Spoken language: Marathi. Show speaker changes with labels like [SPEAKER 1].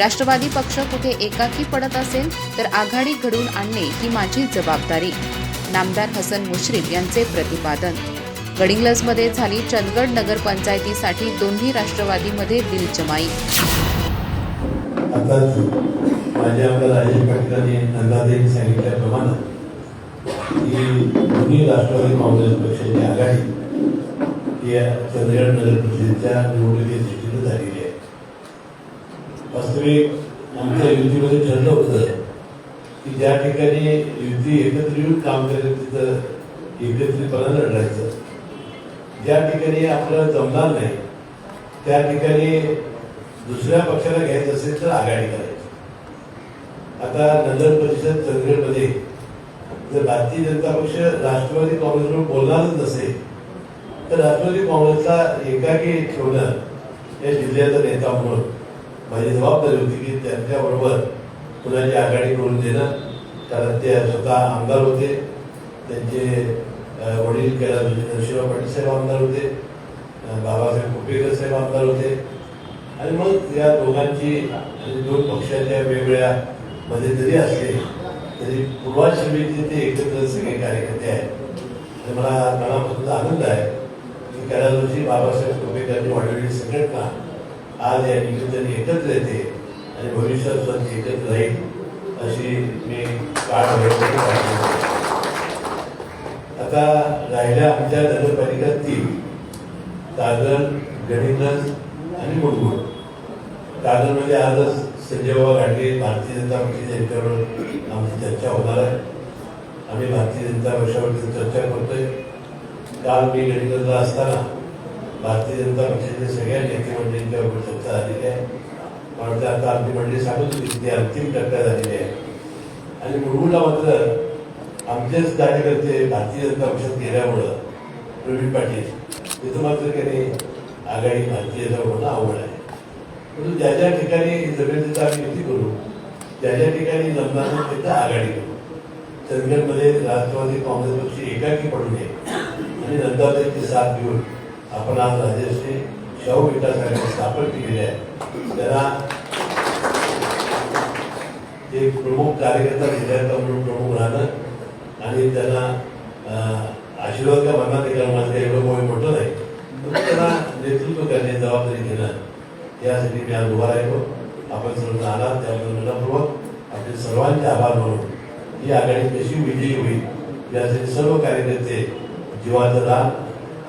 [SPEAKER 1] राष्ट्रवादी पक्ष कुठे एकाकी पडत असेल तर आघाडी घडवून आणणे ही माझी जबाबदारी. नामदार हसन मुश्रीफ यांचे प्रतिपादन. गडिंग्लजमध्ये झाली चंदगड नगरपंचायतीसाठी दोन्ही राष्ट्रवादीमध्ये दिलजमाई
[SPEAKER 2] आताच राजेश पाटलांनी नंदादेवी सांगितल्याप्रमाणे दोन्ही राष्ट्रवादी काँग्रेस पक्षाची आघाडी ही या चंदगड नगर परिषदेच्या निवडणुकीत दृष्टीनं झालेली आहे. वास्तविक आमच्या युतीमध्ये ठरलं होतं. की ज्या ठिकाणी युती एकत्र येऊन काम करेल तिथं एकत्रितपणा लढायचं. ज्या ठिकाणी आपलं जमणार नाही त्या ठिकाणी दुसऱ्या पक्षाला घ्यायचं असेल तर आघाडी करायची. आता नगर परिषद चंदगडमध्ये जर भारतीय जनता पक्ष राष्ट्रवादी काँग्रेसवर बोलणारच नसेल तर राष्ट्रवादी काँग्रेसला एकाकी ठेवणं या जिल्ह्याचा नेता म्हणून माझी जबाबदारी होती की त्यांच्याबरोबर कुणाची आघाडी करून देणं. कारण ते स्वतः आमदार होते. त्यांचे वडील कैलास नरशिंह पाटील साहेब आमदार होते. बाबासाहेब कुपेकर साहेब आमदार होते. आणि मग या दोघांची आणि दोन पक्षाच्या वेगवेगळ्या मध्ये जरी असले तरी पूर्वाश्रमीचे ते एकत्र सगळे कार्यकर्ते आहेत. आणि मला मनापासून आनंद आहे की कैलासजी बाबासाहेब कुपेकरांनी वाढवलेली संघटना आज या ठिकाणी एकत्र येते आणि भविष्यात सुद्धा एकत्र राहील अशी मी काळ आता राहिल्या आमच्या नगरपालिका तीन कागल गणितज आणि मुलगुड दादर म्हणजे आजच संजयबाबा बाबा भारतीय जनता पक्षाच्या यांच्यावर आमची चर्चा होणार आहे. आम्ही भारतीय जनता पक्षावर चर्चा करतोय. काल मी गणितजला असताना भारतीय जनता पक्षाच्या सगळ्या नेते मंडळींच्या चर्चा झालेली आहे मला वाटतं आता आमची मंडळी सांगत होती ते अंतिम टप्प्यात झालेली आहे. आणि मुरगुडला मात्र आमचेच कार्यकर्ते भारतीय जनता पक्षात गेल्यामुळं प्रवीण पाटील तिथं मात्र काही आघाडी भारतीय जनता पक्षाला आवड आहे. परंतु ज्या ज्या ठिकाणी जमेल तिथं आम्ही युती करू ज्या ज्या ठिकाणी जमणार नाही तिथं आघाडी करू. चंदगडमध्ये राष्ट्रवादी काँग्रेस पक्ष एकाकी पडू नये. आणि नंदाताईची साथ घेऊन आपण आज राजेशने शाहू विकास आघाडी स्थापन केलेली आहे त्याला ते प्रमुख कार्यकर्ता विद्यार्थ्या म्हणून प्रमुख राहणं आणि त्यांना आशीर्वाद का म्हणणार नाही कारण माझं एवढं मोठं मोठं नाही. पण त्यांना नेतृत्व करणे जबाबदारी घेणं यासाठी मी आज उभा राहिलो. आपण सर्व आला त्याबद्दल मनापूर्वक आपले सर्वांचे आभार म्हणून ही आघाडी कशी विजयी होईल यासाठी सर्व कार्यकर्ते जीवाचं दान